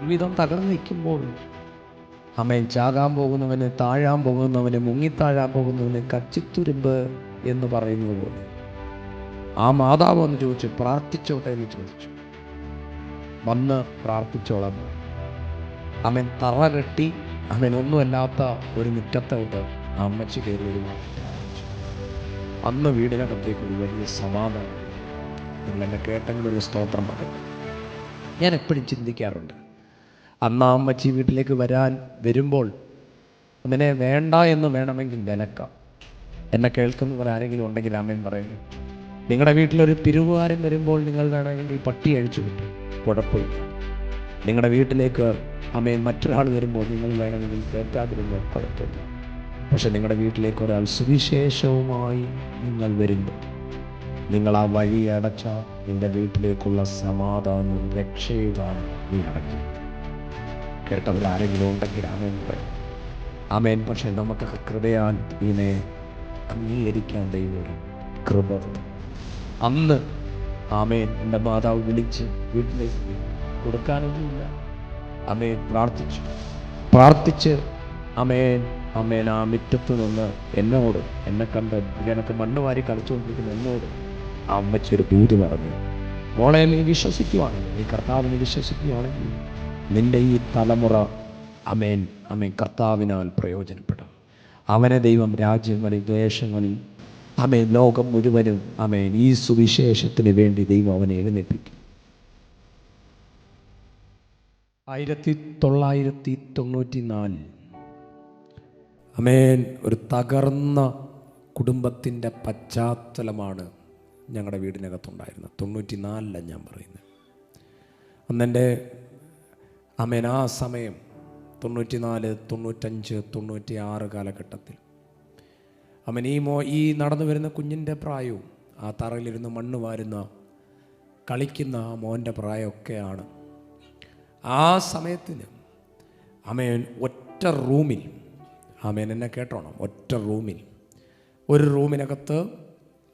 ജീവിതം തകർന്നു നിൽക്കുമ്പോൾ അമ്മൻ ചാകാൻ പോകുന്നവന് താഴാൻ പോകുന്നവന് മുങ്ങിത്താഴാൻ പോകുന്നവന് കച്ചിത്തുരുമ്പ് എന്ന് പറയുന്നത് പോലെ. ആ മാതാവ് എന്ന് ചോദിച്ചു പ്രാർത്ഥിച്ചോട്ടെ? എന്ന് ചോദിച്ചു. വന്ന് പ്രാർത്ഥിച്ചോളാം. അവൻ തറ കെട്ടി അവൻ ഒന്നുമല്ലാത്ത ഒരു മുറ്റത്തോട്ട് അമ്മച്ചി കയറി ഒരു അന്ന് വീടിനകത്തേക്ക് ഒരു വലിയ സമാധാനം. നിങ്ങൾ എന്നെ കേട്ടെങ്കിലൊരു സ്തോത്രം പറയും. ഞാൻ എപ്പോഴും ചിന്തിക്കാറുണ്ട് അന്ന് അമ്മച്ചി വീട്ടിലേക്ക് വരാൻ വരുമ്പോൾ അതിനെ വേണ്ട എന്ന് വേണമെങ്കിൽ വിലക്കാം. എന്നെ കേൾക്കുന്നവർ ആരെങ്കിലും ഉണ്ടെങ്കിൽ അമ്മയും പറയുന്നു. നിങ്ങളുടെ വീട്ടിലൊരു പിരിവുകാരൻ വരുമ്പോൾ നിങ്ങൾ വേണമെങ്കിൽ പട്ടി അഴിച്ചു കിട്ടും കുഴപ്പമില്ല. നിങ്ങളുടെ വീട്ടിലേക്ക് അമ്മയും മറ്റൊരാൾ വരുമ്പോൾ നിങ്ങൾ വേണമെങ്കിൽ കേൾക്കാതിരുന്ന കുഴപ്പമില്ല പക്ഷെ നിങ്ങളുടെ വീട്ടിലേക്ക് ഒരാൾ സുവിശേഷവുമായി നിങ്ങൾ വരുമ്പോൾ നിങ്ങൾ ആ വഴി അടച്ച നിന്റെ വീട്ടിലേക്കുള്ള സമാധാനവും രക്ഷയുമാണ് നീ അടയ്ക്കും കേട്ടവർ ആരെങ്കിലും ഉണ്ടെങ്കിൽ ആമേൻ. പറയും ആമേൻ. പക്ഷെ നമുക്ക് കൃപയാൽ ഇതിനെ അംഗീകരിക്കാൻ ദൈവം കൃപ അന്ന് ആമേൻ എന്റെ മാതാവ് വിളിച്ച് വീട്ടിലേക്ക് കൊടുക്കാനൊന്നുമില്ല. അമേൻ പ്രാർത്ഥിച്ചു. പ്രാർത്ഥിച്ച് അമേൻ അമേൻ ആ മുറ്റത്ത് നിന്ന് എന്നോട് എന്നെ കണ്ട് എനിക്ക് മണ്ണ് വാരി കളിച്ചുകൊണ്ടിരിക്കുന്ന എന്നോട് ആ അമ്മച്ചൊരു ദൂത് പറഞ്ഞു മോളെ നീ വിശ്വസിക്കുവാണെങ്കിൽ നീ കർത്താവിനെ വിശ്വസിക്കുകയാണെങ്കിൽ നിന്റെ ഈ തലമുറ അമേൻ അമേൻ കർത്താവിനാൽ പ്രയോജനപ്പെടും. അവനെ ദൈവം രാജ്യങ്ങളിൽ ദ്വേഷങ്ങളിൽ അമേൻ ലോകം മുഴുവനും അമേൻ ഈ സുവിശേഷത്തിന് വേണ്ടി ദൈവം അവനെ എഴുന്നേൽപ്പിക്കും. ആയിരത്തി തൊള്ളായിരത്തി തൊണ്ണൂറ്റി നാലിൽ അമേൻ ഒരു തകർന്ന കുടുംബത്തിന്റെ പശ്ചാത്തലമാണ് ഞങ്ങളുടെ വീടിനകത്തുണ്ടായിരുന്നത്. തൊണ്ണൂറ്റി നാലിലാണ് ഞാൻ പറയുന്നത്. അന്നെന്റെ അമേൻ ആ സമയം തൊണ്ണൂറ്റി നാല് തൊണ്ണൂറ്റഞ്ച് തൊണ്ണൂറ്റി ആറ് കാലഘട്ടത്തിൽ. അമേൻ ഈ മോ ഈ നടന്നു വരുന്ന കുഞ്ഞിന്റെ പ്രായവും ആ തറയിലിരുന്ന് മണ്ണ് വാരുന്ന കളിക്കുന്ന ആ മോന്റെ പ്രായമൊക്കെയാണ്. ആ സമയത്തിന് അമേൻ ഒറ്റ റൂമിൽ അമേൻ എന്നെ കേട്ടോണം ഒറ്റ റൂമിൽ ഒരു റൂമിനകത്ത്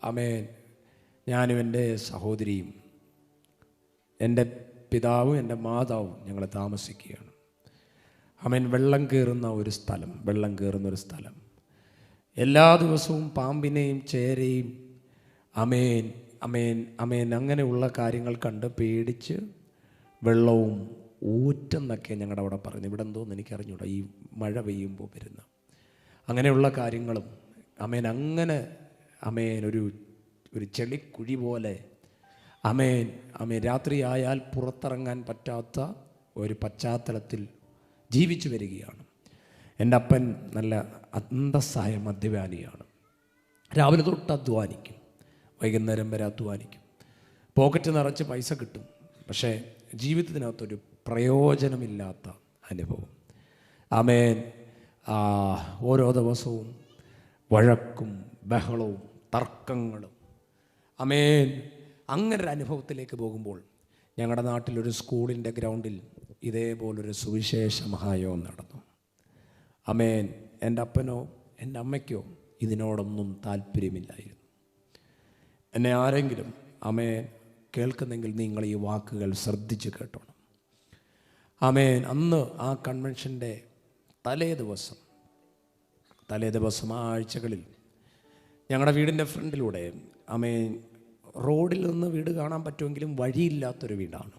അമേൻ ഞാനും എന്റെ സഹോദരിയും എന്റെ പിതാവും എന്റെ മാതാവും ഞങ്ങൾ താമസിക്കുകയാണ്. അമേൻ. വെള്ളം കയറുന്ന ഒരു സ്ഥലം വെള്ളം കയറുന്ന ഒരു സ്ഥലം. എല്ലാ ദിവസവും പാമ്പിനെയും ചേരയും അമേൻ അമേൻ അമേൻ അങ്ങനെയുള്ള കാര്യങ്ങൾ കണ്ട് പേടിച്ച് വെള്ളവും ഊറ്റെന്നൊക്കെ ഞങ്ങളുടെ അവിടെ പറഞ്ഞു ഇവിടെ എന്തോന്ന് എനിക്കറിഞ്ഞൂടാ ഈ മഴ പെയ്യുമ്പോൾ വരുന്ന. അങ്ങനെയുള്ള കാര്യങ്ങളും അമേൻ അങ്ങനെ അമേൻ ഒരു ഒരു ചെളിക്കുഴി പോലെ അമേൻ അമേ രാത്രിയായാൽ പുറത്തിറങ്ങാൻ പറ്റാത്ത ഒരു പശ്ചാത്തലത്തിൽ ജീവിച്ചു വരികയാണ്. എന്റെ അപ്പൻ നല്ല അന്തസ്സായ മദ്യപാനിയാണ്. രാവിലെ തൊട്ട് അധ്വാനിക്കും. വൈകുന്നേരം വരെ അധ്വാനിക്കും. പോക്കറ്റ് നിറച്ച് പൈസ കിട്ടും. പക്ഷേ ജീവിതത്തിനകത്തൊരു പ്രയോജനമില്ലാത്ത അനുഭവം. അമേൻ ഓരോ ദിവസവും വഴക്കും ബഹളവും തർക്കങ്ങളും. അമേൻ അങ്ങനെ ഒരു അനുഭവത്തിലേക്ക് പോകുമ്പോൾ ഞങ്ങളുടെ നാട്ടിലൊരു സ്കൂളിന്റെ ഗ്രൗണ്ടിൽ ഇതേപോലൊരു സുവിശേഷ മഹായോഗം നടന്നു. അമേൻ. എന്റെ അപ്പനോ എന്റെ അമ്മയ്ക്കോ ഇതിനോടൊന്നും താല്പര്യമില്ലായിരുന്നു. എന്നെ ആരെങ്കിലും അമേൻ കേൾക്കുന്നെങ്കിൽ നിങ്ങൾ ഈ വാക്കുകൾ ശ്രദ്ധിച്ച് കേട്ടോണം. അമേൻ. അന്ന് ആ കൺവെൻഷന്റെ തലേ ദിവസം തലേ ദിവസം ആ ആഴ്ചകളിൽ ഞങ്ങളുടെ വീടിന്റെ ഫ്രണ്ടിലൂടെ അമേൻ റോഡിൽ നിന്ന് വീട് കാണാൻ പറ്റുമെങ്കിലും വഴിയില്ലാത്തൊരു വീടാണ്.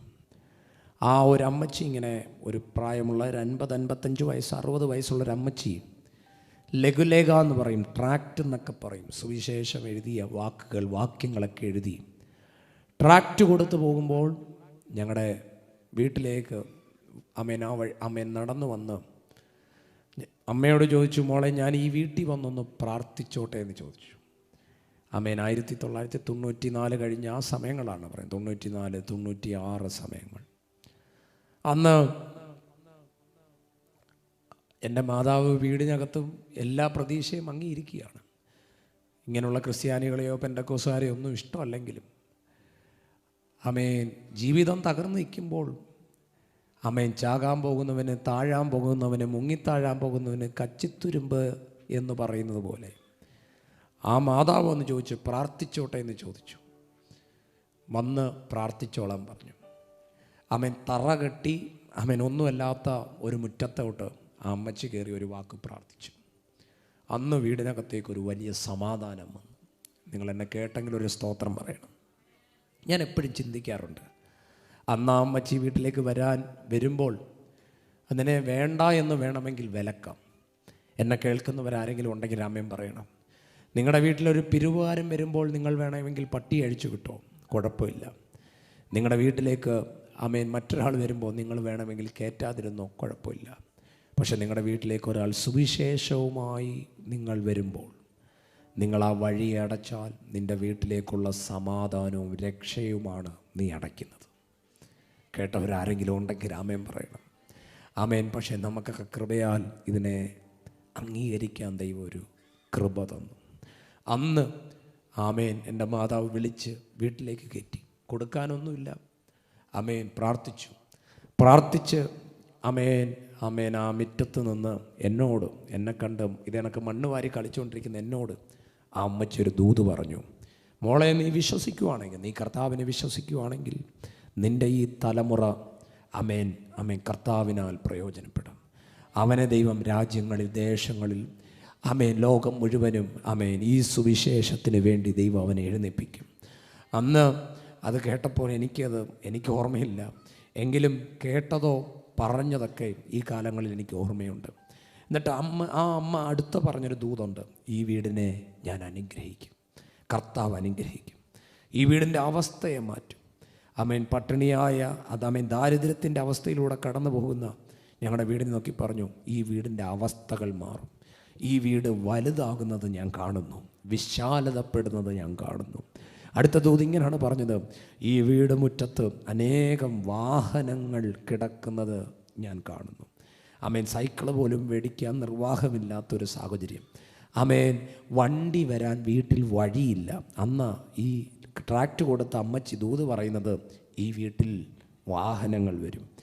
ആ ഒരു അമ്മച്ചി ഇങ്ങനെ ഒരു പ്രായമുള്ള ഒരു അൻപത് അൻപത്തഞ്ച് വയസ്സ് അറുപത് വയസ്സുള്ള ഒരു അമ്മച്ചി ലഘുലേഖ എന്ന് പറയും ട്രാക്റ്റ് എന്നൊക്കെ പറയും. സുവിശേഷം എഴുതിയ വാക്കുകൾ വാക്യങ്ങളൊക്കെ എഴുതി ട്രാക്റ്റ് കൊടുത്തു പോകുമ്പോൾ ഞങ്ങളുടെ വീട്ടിലേക്ക് അമ്മേൻ ആ വഴി നടന്നു വന്ന് അമ്മയോട് ചോദിച്ചു മോളെ ഞാൻ ഈ വീട്ടിൽ വന്നൊന്ന് പ്രാർത്ഥിച്ചോട്ടെ എന്ന് ചോദിച്ചു. അമ്മേൻ ആയിരത്തി തൊള്ളായിരത്തി തൊണ്ണൂറ്റി നാല് കഴിഞ്ഞ ആ സമയങ്ങളാണ് പറയുന്നത്. തൊണ്ണൂറ്റി നാല് തൊണ്ണൂറ്റി ആറ് സമയങ്ങൾ. അന്ന് എന്റെ മാതാവ് വീടിനകത്തും എല്ലാ പ്രതീക്ഷയും അങ്ങിയിരിക്കുകയാണ് ഇങ്ങനെയുള്ള ക്രിസ്ത്യാനികളെയോ പെൻഡക്കോസുകാരെയോ ഒന്നും ഇഷ്ടമല്ലെങ്കിലും അമേൻ ജീവിതം തകർന്നു നിൽക്കുമ്പോൾ അമേൻ ചാകാൻ പോകുന്നവന് താഴാൻ പോകുന്നവന് മുങ്ങിത്താഴാൻ പോകുന്നവന് കച്ചിത്തുരുമ്പ് എന്ന് പറയുന്നത് പോലെ ആ മാതാവ് എന്ന് ചോദിച്ച് പ്രാർത്ഥിച്ചോട്ടെ എന്ന് ചോദിച്ചു. വന്ന് പ്രാർത്ഥിച്ചോളാൻ പറഞ്ഞു. അമേൻ തറ കെട്ടി അമ്മേൻ ഒന്നുമല്ലാത്ത ഒരു മുറ്റത്തോട്ട് ആ അമ്മച്ചി കയറി ഒരു വാക്ക് പ്രാർത്ഥിച്ചു. അന്ന് വീടിനകത്തേക്ക് ഒരു വലിയ സമാധാനം വന്നു. നിങ്ങൾ എന്നെ കേട്ടെങ്കിൽ ഒരു സ്തോത്രം പറയണം. ഞാൻ എപ്പോഴും ചിന്തിക്കാറുണ്ട്. അന്ന് ആ അമ്മച്ചി വീട്ടിലേക്ക് വരാൻ വരുമ്പോൾ അതിനെ വേണ്ട എന്ന് വേണമെങ്കിൽ വിലക്കാം. എന്നെ കേൾക്കുന്നവരാരെങ്കിലും ഉണ്ടെങ്കിൽ അമ്മയും പറയണം. നിങ്ങളുടെ വീട്ടിലൊരു പിരിവുകാരൻ വരുമ്പോൾ നിങ്ങൾ വേണമെങ്കിൽ പട്ടി അഴിച്ചു കിട്ടോ? കുഴപ്പമില്ല. നിങ്ങളുടെ വീട്ടിലേക്ക് അമേൻ മറ്റൊരാൾ വരുമ്പോൾ നിങ്ങൾ വേണമെങ്കിൽ കയറ്റാതിരുന്നോ കുഴപ്പമില്ല. പക്ഷെ നിങ്ങളുടെ വീട്ടിലേക്ക് ഒരാൾ സുവിശേഷവുമായി നിങ്ങൾ വരുമ്പോൾ നിങ്ങൾ ആ വഴി അടച്ചാൽ നിന്റെ വീട്ടിലേക്കുള്ള സമാധാനവും രക്ഷയുമാണ് നീ അടയ്ക്കുന്നത്. കേട്ടവരാരെങ്കിലും ഉണ്ടെങ്കിൽ ആമേൻ പറയണം. ആമേൻ പക്ഷേ നമുക്കൊക്കെ കൃപയാൽ ഇതിനെ അംഗീകരിക്കാൻ ദൈവം ഒരു കൃപ തന്നു. അന്ന് ആമേൻ എന്റെ മാതാവ് വിളിച്ച് വീട്ടിലേക്ക് കയറ്റി. കൊടുക്കാനൊന്നുമില്ല. അമേൻ പ്രാർത്ഥിച്ചു. പ്രാർത്ഥിച്ച് അമേൻ അമേൻ ആ മുറ്റത്ത് നിന്ന് എന്നോട് എന്നെ കണ്ട് ഇതെനക്ക് മണ്ണ് വാരി കളിച്ചുകൊണ്ടിരിക്കുന്ന എന്നോട് ആ അമ്മച്ചൊരു ദൂത് പറഞ്ഞു മോളെ നീ വിശ്വസിക്കുവാണെങ്കിൽ നീ കർത്താവിനെ വിശ്വസിക്കുവാണെങ്കിൽ നിന്റെ ഈ തലമുറ അമേൻ അമേൻ കർത്താവിനാൽ പ്രയോജനപ്പെടും. അവനെ ദൈവം രാജ്യങ്ങളിൽ ദേശങ്ങളിൽ അമേൻ ലോകം മുഴുവനും അമേൻ ഈ സുവിശേഷത്തിന് വേണ്ടി ദൈവം അവനെ എഴുന്നേൽപ്പിക്കും. അന്ന് അത് കേട്ടപ്പോൾ എനിക്കത് എനിക്ക് ഓർമ്മയില്ല. എങ്കിലും കേട്ടതോ പറഞ്ഞതൊക്കെ ഈ കാലങ്ങളിൽ എനിക്ക് ഓർമ്മയുണ്ട്. എന്നിട്ട് അമ്മ ആ അമ്മ അടുത്ത പറഞ്ഞൊരു ദൂതുണ്ട്. ഈ വീടിനെ ഞാൻ അനുഗ്രഹിക്കും. കർത്താവ് അനുഗ്രഹിക്കും. ഈ വീടിന്റെ അവസ്ഥയെ മാറ്റും. അമേൻ പട്ടിണിയായ അത് അമേൻ ദാരിദ്ര്യത്തിന്റെ അവസ്ഥയിലൂടെ കടന്നു പോകുന്ന ഞങ്ങളുടെ വീടിനെ നോക്കി പറഞ്ഞു. ഈ വീടിന്റെ അവസ്ഥകൾ മാറും. ഈ വീട് വലുതാകുന്നത് ഞാൻ കാണുന്നു. വിശാലതപ്പെടുന്നത് ഞാൻ കാണുന്നു. അടുത്ത ദൂത് ഇങ്ങനെയാണ് പറഞ്ഞത്. ഈ വീട് മുറ്റത്ത് അനേകം വാഹനങ്ങൾ കിടക്കുന്നത് ഞാൻ കാണുന്നു. അമേൻ സൈക്കിൾ പോലും മേടിക്കാൻ നിർവാഹമില്ലാത്തൊരു സാഹചര്യം. അമേൻ വണ്ടി വരാൻ വീട്ടിൽ വഴിയില്ല. അന്ന് ഈ ട്രാക്ട് കൊടുത്ത അമ്മച്ചി ദൂത് പറയുന്നത് ഈ വീട്ടിൽ വാഹനങ്ങൾ വരും.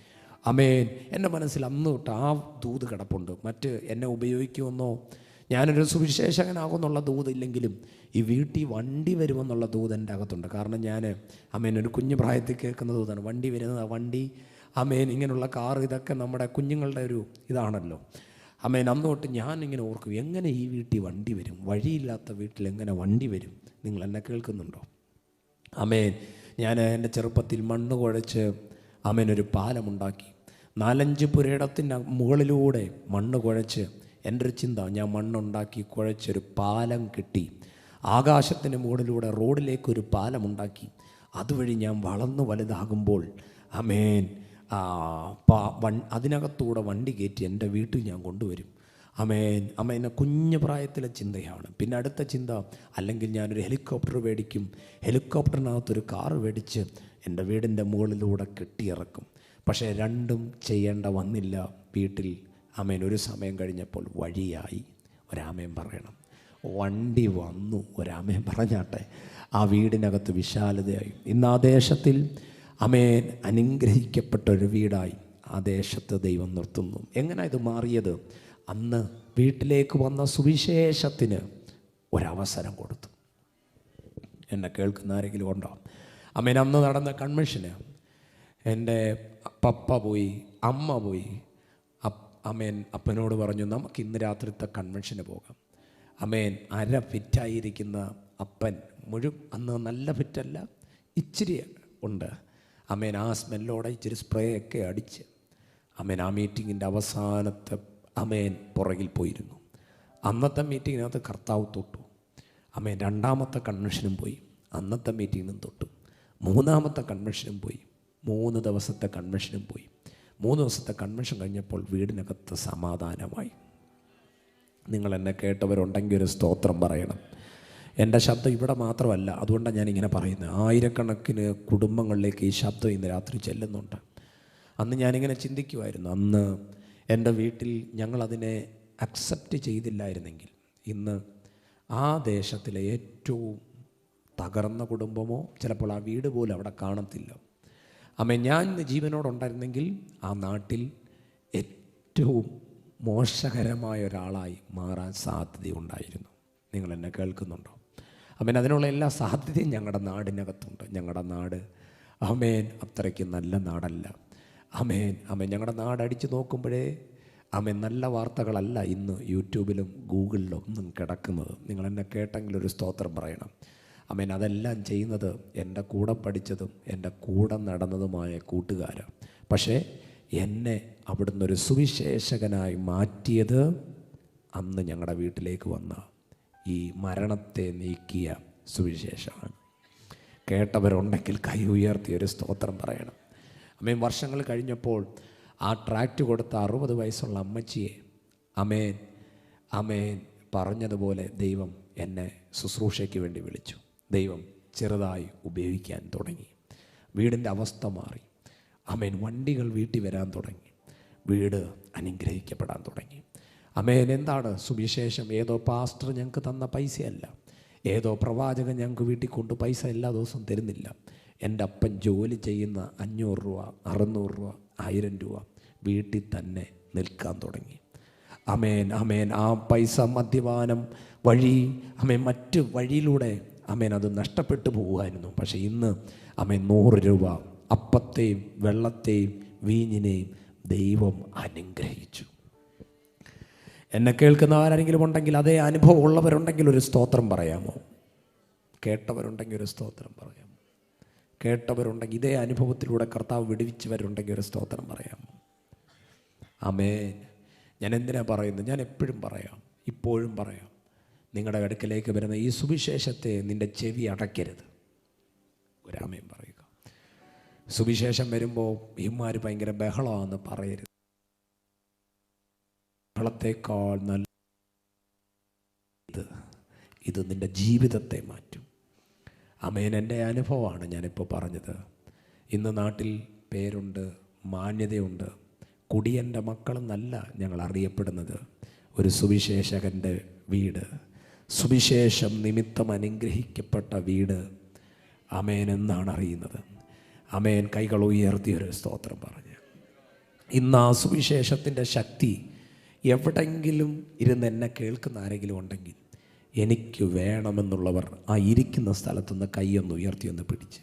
അമേൻ എന്റെ മനസ്സിൽ അന്ന് തൊട്ട് ആ ദൂത് കിടപ്പുണ്ട്. മറ്റ് എന്നെ ഉപയോഗിക്കുമെന്നോ? ഞാനൊരു സുവിശേഷകനാകുമെന്നുള്ള ദൂത് ഇല്ലെങ്കിലും ഈ വീട്ടിൽ വണ്ടി വരുമെന്നുള്ള ദൂത് എന്റെ അകത്തുണ്ട്. കാരണം ഞാൻ അമേൻ ഒരു കുഞ്ഞു പ്രായത്തിൽ കേൾക്കുന്ന ദൂതാണ്. വണ്ടി വരുന്നത് വണ്ടി അമേൻ ഇങ്ങനെയുള്ള കാർ ഇതൊക്കെ നമ്മുടെ കുഞ്ഞുങ്ങളുടെ ഒരു ഇതാണല്ലോ. അമേൻ അന്ന് തൊട്ട് ഞാൻ ഇങ്ങനെ ഓർക്കും എങ്ങനെ ഈ വീട്ടിൽ വണ്ടി വരും? വഴിയില്ലാത്ത വീട്ടിൽ എങ്ങനെ വണ്ടി വരും? നിങ്ങൾ എന്നെ കേൾക്കുന്നുണ്ടോ? അമേൻ ഞാൻ എന്റെ ചെറുപ്പത്തിൽ മണ്ണ് കുഴച്ച് അമേൻ ഒരു പാലമുണ്ടാക്കി നാലഞ്ച് പുരയിടത്തിന്റെ മുകളിലൂടെ മണ്ണ് കുഴച്ച് എന്റെ ഒരു ചിന്ത ഞാൻ മണ്ണുണ്ടാക്കി കുഴച്ചൊരു പാലം കിട്ടി. ആകാശത്തിന് മുകളിലൂടെ റോഡിലേക്കൊരു പാലമുണ്ടാക്കി. അതുവഴി ഞാൻ വളർന്നു വലുതാകുമ്പോൾ അമേൻ വൺ- അതിനകത്തൂടെ വണ്ടി കയറ്റി എന്റെ വീട്ടിൽ ഞാൻ കൊണ്ടുവരും. അമേൻ അമേനെ കുഞ്ഞു പ്രായത്തിലെ ചിന്തയാണ്. പിന്നെ അടുത്ത ചിന്ത അല്ലെങ്കിൽ ഞാനൊരു ഹെലികോപ്റ്റർ മേടിക്കും. ഹെലികോപ്റ്ററിനകത്തൊരു കാറ് മേടിച്ച് എന്റെ വീടിന്റെ മുകളിലൂടെ കെട്ടിയിറക്കും. പക്ഷേ രണ്ടും ചെയ്യേണ്ട വന്നില്ല. വീട്ടിൽ അമേൻ ഒരു സമയം കഴിഞ്ഞപ്പോൾ വഴിയായി ഒരാമയം പറയണം. വണ്ടി വന്നു ഒരാമയം പറഞ്ഞാട്ടെ. ആ വീടിനകത്ത് വിശാലതയായി. ഇന്ന് ആ ദേശത്തിൽ അമേൻ അനുഗ്രഹിക്കപ്പെട്ട ഒരു വീടായി. ആ ദേശത്ത് ദൈവം നിർത്തുന്നു. എങ്ങനെ ഇത് മാറിയത്? അന്ന് വീട്ടിലേക്ക് വന്ന സുവിശേഷത്തിന് ഒരവസരം കൊടുത്തു. എന്നെ കേൾക്കുന്ന ആരെങ്കിലും ഉണ്ടോ? അമ്മേൻ അന്ന് നടന്ന കൺവെൻഷന് എന്റെ പപ്പ പോയി അമ്മ പോയി. അമ്മേൻ അപ്പനോട് പറഞ്ഞു നമുക്ക് ഇന്ന് രാത്രിത്തെ കൺവെൻഷന് പോകാം. അമ്മേൻ അര ഫിറ്റായിരിക്കുന്ന അപ്പൻ മുഴു അന്ന് നല്ല ഫിറ്റല്ല ഇച്ചിരി ഉണ്ട്. അമ്മേൻ ആ സ്മെല്ലോടെ ഇച്ചിരി സ്പ്രേ ഒക്കെ അടിച്ച് അമ്മേൻ ആ മീറ്റിങ്ങിന്റെ അവസാനത്തെ അമ്മേൻ പുറകിൽ പോയിരുന്നു. അന്നത്തെ മീറ്റിങ്ങിനകത്ത് കർത്താവ് തൊട്ടു. അമ്മേൻ രണ്ടാമത്തെ കൺവെൻഷനും പോയി. അന്നത്തെ മീറ്റിങ്ങിനും തൊട്ടു. മൂന്നാമത്തെ കൺവെൻഷനും പോയി. മൂന്ന് ദിവസത്തെ കൺവെൻഷനും പോയി. മൂന്ന് ദിവസത്തെ കൺവെൻഷൻ കഴിഞ്ഞപ്പോൾ വീടിനകത്ത് സമാധാനമായി. നിങ്ങൾ എന്നെ കേട്ടവരുണ്ടെങ്കിൽ ഒരു സ്തോത്രം പറയണം. എന്റെ ശബ്ദം ഇവിടെ മാത്രമല്ല അതുകൊണ്ടാണ് ഞാനിങ്ങനെ പറയുന്നത്. ആയിരക്കണക്കിന് കുടുംബങ്ങളിലേക്ക് ഈ ശബ്ദം ഇന്ന് രാത്രി ചെല്ലുന്നുണ്ട്. അന്ന് ഞാനിങ്ങനെ ചിന്തിക്കുമായിരുന്നു. അന്ന് എന്റെ വീട്ടിൽ ഞങ്ങളതിനെ അക്സെപ്റ്റ് ചെയ്തില്ലായിരുന്നെങ്കിൽ ഇന്ന് ആ ദേശത്തിലെ ഏറ്റവും തകർന്ന കുടുംബമോ ചിലപ്പോൾ ആ വീട് പോലും അവിടെ കാണത്തില്ല. അമ്മ ഞാൻ ഇന്ന് ജീവനോടുണ്ടായിരുന്നെങ്കിൽ ആ നാട്ടിൽ ഏറ്റവും മോശകരമായ ഒരാളായി മാറാൻ സാധ്യതയുണ്ടായിരുന്നു. നിങ്ങൾ എന്നെ കേൾക്കുന്നുണ്ടോ? അമ്മേൻ അതിനുള്ള എല്ലാ സാധ്യതയും ഞങ്ങളുടെ നാടിനകത്തുണ്ട്. ഞങ്ങളുടെ നാട് അമ്മേൻ അത്രയ്ക്ക് നല്ല നാടല്ല. അമേൻ അമേൻ ഞങ്ങളുടെ നാട് അടിച്ചു നോക്കുമ്പോഴേ അമേൻ നല്ല വാർത്തകളല്ല ഇന്ന് യൂട്യൂബിലും ഗൂഗിളിലും ഒന്നും കിടക്കുന്നത്. നിങ്ങൾ എന്നെ കേട്ടെങ്കിൽ ഒരു സ്തോത്രം പറയണം. അമേൻ അതെല്ലാം ചെയ്യുന്നത് എന്റെ കൂടെ പഠിച്ചതും എന്റെ കൂടെ നടന്നതുമായ കൂട്ടുകാരാണ് പക്ഷേ എന്നെ അവിടുന്ന് ഒരു സുവിശേഷകനായി മാറ്റിയത് അന്ന് ഞങ്ങളുടെ വീട്ടിലേക്ക് വന്ന ഈ മരണത്തെ നീക്കിയ സുവിശേഷമാണ്. കേട്ടവരുണ്ടെങ്കിൽ കൈ ഉയർത്തി ഒരു സ്തോത്രം പറയണം. അമ്മേൻ വർഷങ്ങൾ കഴിഞ്ഞപ്പോൾ ആ ട്രാക്റ്റ് കൊടുത്ത അറുപത് വയസ്സുള്ള അമ്മച്ചിയെ അമേൻ അമേൻ പറഞ്ഞതുപോലെ ദൈവം എന്നെ ശുശ്രൂഷയ്ക്ക് വേണ്ടി വിളിച്ചു. ദൈവം ചെറുതായി ഉപയോഗിക്കാൻ തുടങ്ങി. വീടിന്റെ അവസ്ഥ മാറി. അമേൻ വണ്ടികൾ വീട്ടിൽ വരാൻ തുടങ്ങി. വീട് അനുഗ്രഹിക്കപ്പെടാൻ തുടങ്ങി. അമേൻ എന്താണ് സുവിശേഷം? ഏതോ പാസ്റ്റർ ഞങ്ങൾക്ക് തന്ന പൈസയല്ല. ഏതോ പ്രവാചകൻ ഞങ്ങൾക്ക് വീട്ടിൽ കൊണ്ട് പൈസ എല്ലാ ദിവസവും തരുന്നില്ല. എന്റെ അപ്പൻ ജോലി ചെയ്യുന്ന അഞ്ഞൂറ് രൂപ അറുന്നൂറ് രൂപ ആയിരം രൂപ വീട്ടിൽ തന്നെ നിൽക്കാൻ തുടങ്ങി. അമേൻ അമേൻ. ആ പൈസ മദ്യപാനം വഴി അമേൻ മറ്റ് വഴിയിലൂടെ അമേൻ അത് നഷ്ടപ്പെട്ടു പോകുമായിരുന്നു പക്ഷേ ഇന്ന് അമേൻ നൂറ് രൂപ അപ്പത്തെയും വെള്ളത്തെയും വീഞ്ഞിനെയും ദൈവം അനുഗ്രഹിച്ചു. എന്നെ കേൾക്കുന്നവരാരെങ്കിലും ഉണ്ടെങ്കിൽ അതേ അനുഭവം ഉള്ളവരുണ്ടെങ്കിൽ ഒരു സ്തോത്രം പറയാമോ? കേട്ടവരുണ്ടെങ്കിൽ ഒരു സ്തോത്രം പറയാമോ? കേട്ടവരുണ്ടെങ്കിൽ ഇതേ അനുഭവത്തിലൂടെ കർത്താവ് വിടുവിച്ചവരുണ്ടെങ്കിൽ ഒരു സ്തോത്രം പറയാമോ? അമേൻ. ഞാൻ എന്തിനാ പറയുന്നത്? ഞാൻ എപ്പോഴും പറയാം. ഇപ്പോഴും പറയാം. നിങ്ങളുടെ അടുക്കലേക്ക് വരുന്ന ഈ സുവിശേഷത്തെ നിന്റെ ചെവി അടയ്ക്കരുത്. ഒരാമയും പറയുക. സുവിശേഷം വരുമ്പോൾ ഇമാർ ഭയങ്കര ബഹളമാണെന്ന് പറയരുത്. ബഹളത്തേക്കാൾ നല്ല ഇത് ഇത് നിന്റെ ജീവിതത്തെ മാറ്റും. അമേൻ എന്റെ അനുഭവമാണ് ഞാനിപ്പോൾ പറഞ്ഞത്. ഇന്ന് നാട്ടിൽ പേരുണ്ട് മാന്യതയുണ്ട്. കുടിയന്റെ മക്കളെന്നല്ല ഞങ്ങൾ അറിയപ്പെടുന്നത്. ഒരു സുവിശേഷകന്റെ വീട്. സുവിശേഷം നിമിത്തം അനുഗ്രഹിക്കപ്പെട്ട വീട് അമേൻ എന്നാണ് അറിയുന്നത്. അമേൻ കൈകൾ ഉയർത്തിയൊരു സ്തോത്രം പറഞ്ഞ്. ഇന്ന് ആ സുവിശേഷത്തിന്റെ ശക്തി എവിടെങ്കിലും ഇരുന്ന് എന്നെ കേൾക്കുന്ന ആരെങ്കിലും ഉണ്ടെങ്കിൽ എനിക്ക് വേണമെന്നുള്ളവർ ആ ഇരിക്കുന്ന സ്ഥലത്തുനിന്ന് കൈയൊന്ന് ഉയർത്തിയൊന്ന് പിടിച്ച്.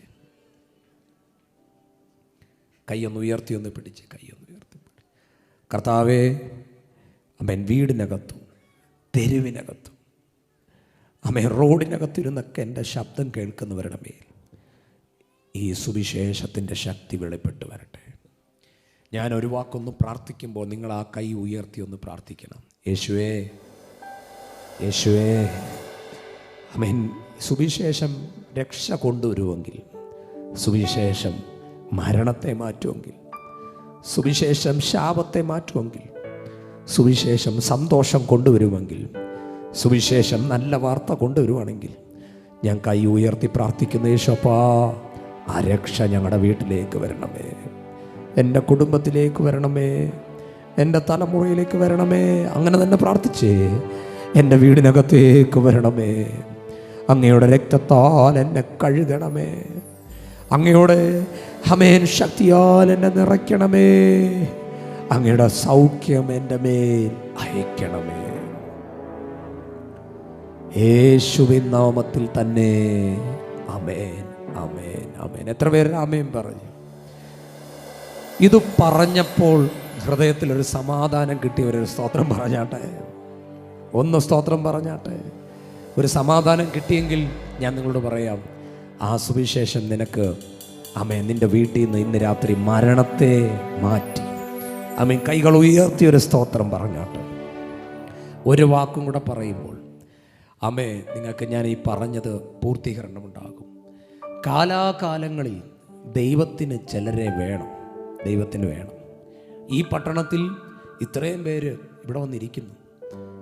കൈയൊന്ന് ഉയർത്തിയൊന്ന് പിടിച്ച് കൈയൊന്ന് ഉയർത്തി കർത്താവേ അമ്മൻ വീടിനകത്തും തെരുവിനകത്തും അമ്മ റോഡിനകത്തിരുന്നൊക്കെ എന്റെ ശബ്ദം കേൾക്കുന്നവരുടെ മേൽ ഈ സുവിശേഷത്തിന്റെ ശക്തി വെളിപ്പെട്ട് വരട്ടെ. ഞാൻ ഒരു വാക്കൊന്ന് പ്രാർത്ഥിക്കുമ്പോൾ നിങ്ങൾ ആ കൈ ഉയർത്തി ഒന്ന് പ്രാർത്ഥിക്കണം. യേശുവേ യേശുവേ അമേൻ. സുവിശേഷം രക്ഷ കൊണ്ടുവരുമെങ്കിൽ സുവിശേഷം മരണത്തെ മാറ്റുമെങ്കിൽ സുവിശേഷം ശാപത്തെ മാറ്റുമെങ്കിൽ സുവിശേഷം സന്തോഷം കൊണ്ടുവരുമെങ്കിൽ സുവിശേഷം നല്ല വാർത്ത കൊണ്ടുവരുവാണെങ്കിൽ ഞാൻ കൈ ഉയർത്തി പ്രാർത്ഥിക്കുന്ന യേശോപ്പാ ആ രക്ഷ ഞങ്ങളുടെ വീട്ടിലേക്ക് വരണമേ. എന്റെ കുടുംബത്തിലേക്ക് വരണമേ. എന്റെ തലമുറയിലേക്ക് വരണമേ. അങ്ങനെ തന്നെ പ്രാർത്ഥിച്ചേ. എന്റെ വീടിനകത്തേക്ക് വരണമേ. അങ്ങയുടെ രക്തത്താൽ എന്നെ കഴുകണമേ. അങ്ങയുടെ ഹമേൻ ശക്തിയാൽ എന്നെ നിറയ്ക്കണമേ. അങ്ങയുടെ സൗഖ്യം എന്റെ മേൽ അയക്കണമേ. യേശുവിൻ നാമത്തിൽ തന്നെ. അമേൻ അമേൻ അമേൻ എത്ര പേര് അമേൻ പറഞ്ഞു? ഇത് പറഞ്ഞപ്പോൾ ഹൃദയത്തിൽ ഒരു സമാധാനം കിട്ടിയ ഒരു സ്തോത്രം പറഞ്ഞാട്ടെ. ഒന്ന് സ്തോത്രം പറഞ്ഞാട്ടെ. ഒരു സമാധാനം കിട്ടിയെങ്കിൽ ഞാൻ നിങ്ങളോട് പറയാം ആ സുവിശേഷം നിനക്ക് അമ്മേ നിന്റെ വീട്ടിൽ നിന്ന് ഇന്ന് രാത്രി മരണത്തെ മാറ്റി. അമ്മ കൈകൾ ഉയർത്തി ഒരു സ്തോത്രം പറഞ്ഞാട്ടെ. ഒരു വാക്കും കൂടെ പറയുമ്പോൾ അമ്മേ നിങ്ങൾക്ക് ഞാൻ ഈ പറഞ്ഞത് പൂർത്തീകരണമുണ്ടാകും. കാലാകാലങ്ങളിൽ ദൈവത്തിന് ചിലരെ വേണം. ദൈവത്തിന് വേണം. ഈ പട്ടണത്തിൽ ഇത്രയും പേര് ഇവിടെ വന്നിരിക്കുന്നു.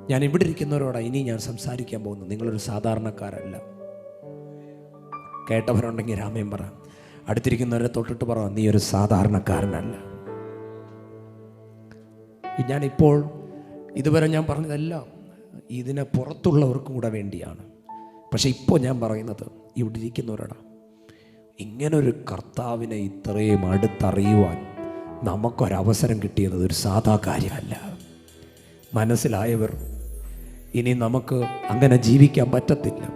ഞാൻ ഇവിടെ ഇരിക്കുന്നവരോടാണ് ഇനി ഞാൻ സംസാരിക്കാൻ പോകുന്നു നിങ്ങളൊരു സാധാരണക്കാരല്ല. കേട്ടവരുണ്ടെങ്കിൽ രാമയം പറ. അടുത്തിരിക്കുന്നവരെ തൊട്ടിട്ട് പറ നീ ഒരു സാധാരണക്കാരനല്ല. ഞാനിപ്പോൾ ഇതുവരെ ഞാൻ പറഞ്ഞതെല്ലാം ഇതിന് പുറത്തുള്ളവർക്കും കൂടെ വേണ്ടിയാണ്. പക്ഷേ ഇപ്പോൾ ഞാൻ പറയുന്നത് ഇവിടെ ഇരിക്കുന്നവരടാ ഇങ്ങനൊരു കർത്താവിനെ ഇത്രയും അടുത്തറിയുവാൻ നമുക്കൊരവസരം കിട്ടിയത് ഒരു സാധാ കാര്യമല്ല. മനസ്സിലായവർ ഇനി നമുക്ക് അങ്ങനെ ജീവിക്കാൻ പറ്റത്തില്ല.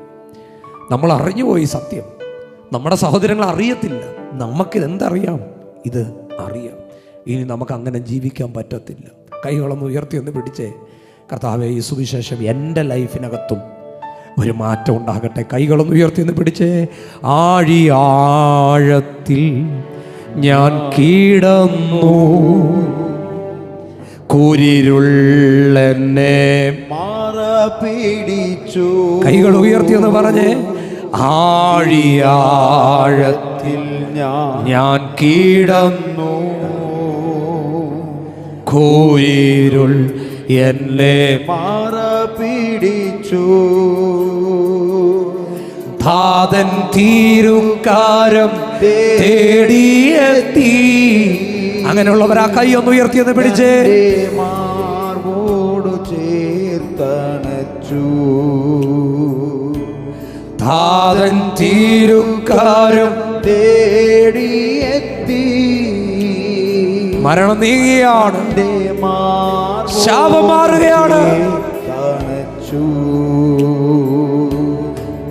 നമ്മൾ അറിഞ്ഞുപോയി സത്യം. നമ്മുടെ സഹോദരങ്ങൾ അറിയത്തില്ല. നമുക്കിതെന്തറിയാം? ഇത് അറിയാം. ഇനി നമുക്ക് അങ്ങനെ ജീവിക്കാൻ പറ്റത്തില്ല. കൈകളൊന്ന് ഉയർത്തി ഒന്ന് പിടിച്ചേ. കർത്താവെ ഈ സുവിശേഷം എന്റെ ലൈഫിനകത്തും ഒരു മാറ്റം ഉണ്ടാകട്ടെ. കൈകളൊന്ന് ഉയർത്തി നിന്ന് പിടിച്ചേ. ആഴി ആഴത്തിൽ ഞാൻ കീടന്നു. കുരിരുള്ളെന്നെ മാറ പിടിച്ചു കൈകൾ ഉയർത്തിയെന്ന് പറഞ്ഞേ. ആഴിയാഴത്തിൽ ഞാൻ ഞാൻ കീടന്നു. കൂരിരുൾ എന്നെ മാറ പിടിച്ചു ധാതൻ തീരുക്കാരം തേടിയെത്തി. അങ്ങനെയുള്ളവർ ആ കൈ ഒന്ന് ഉയർത്തിയെന്ന് പിടിച്ചേ. മാർവോട് ചേർത്തണച്ചു. ധാതൻ തീരുക്കാരം തേടിയെത്തി മരണം നീങ്ങിയാണ് ശാപം മാറുകയാണ്.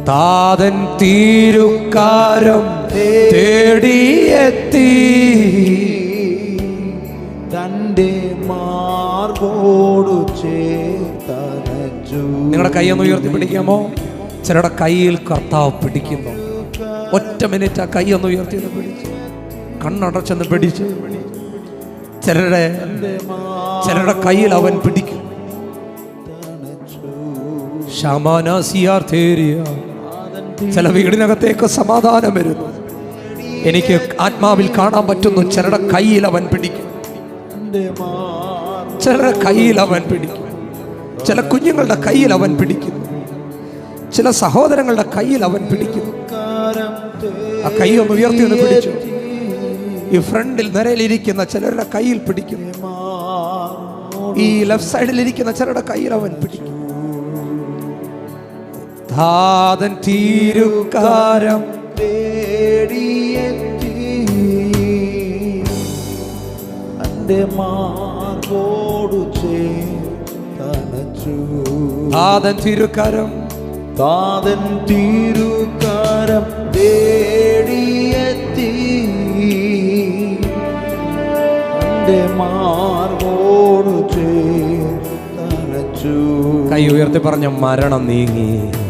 താതൻ തീരുക്കാരം തേടിയെത്തി. തന്റെ മാർഗോടു ചേർത്തണച്ചു നിങ്ങളുടെ കൈ ഒന്ന് ഉയർത്തി പിടിക്കാമോ? ചിലരുടെ കയ്യിൽ കർത്താവ് പിടിക്കുന്നു. ഒറ്റ മിനിറ്റ് ആ കൈ ഒന്ന് ഉയർത്തി പിടിച്ചു. കണ്ണടച്ചെന്ന് പിടിച്ചു. ചിലരുടെ ചിലരുടെ കയ്യിൽ അവൻ പിടിക്കും. ചില വീടിനകത്തേക്ക് സമാധാനം വരുന്നു. എനിക്ക് ആത്മാവിൽ കാണാൻ പറ്റുന്നു ചിലരുടെ കയ്യിൽ അവൻ പിടിക്കും. ചിലരുടെ കയ്യിൽ അവൻ പിടിക്കും. ചില കുഞ്ഞുങ്ങളുടെ കയ്യിൽ അവൻ പിടിക്കുന്നു ചില സഹോദരങ്ങളുടെ കയ്യിൽ അവൻ പിടിക്കുന്നു ആ കൈ ഒന്ന് ഉയർത്തി ഒന്ന് പിടിച്ചു. ഈ ഫ്രണ്ടിൽ നിരയിലിരിക്കുന്ന ചിലരുടെ കയ്യിൽ പിടിക്കും. ഈ ലെഫ്റ്റ് സൈഡിൽ ഇരിക്കുന്ന ചിലരുടെ കയ്യിൽ അവൻ പിടിക്കും. ധാതൻ തീരുക്കാരം തേടിയെത്തി. ധാതൻ തിരുക്കാരം താതൻ തിരുക്കാരം തേടിയെത്തി കൈ ഉയർത്തി പറഞ്ഞ മരണം നീങ്ങി.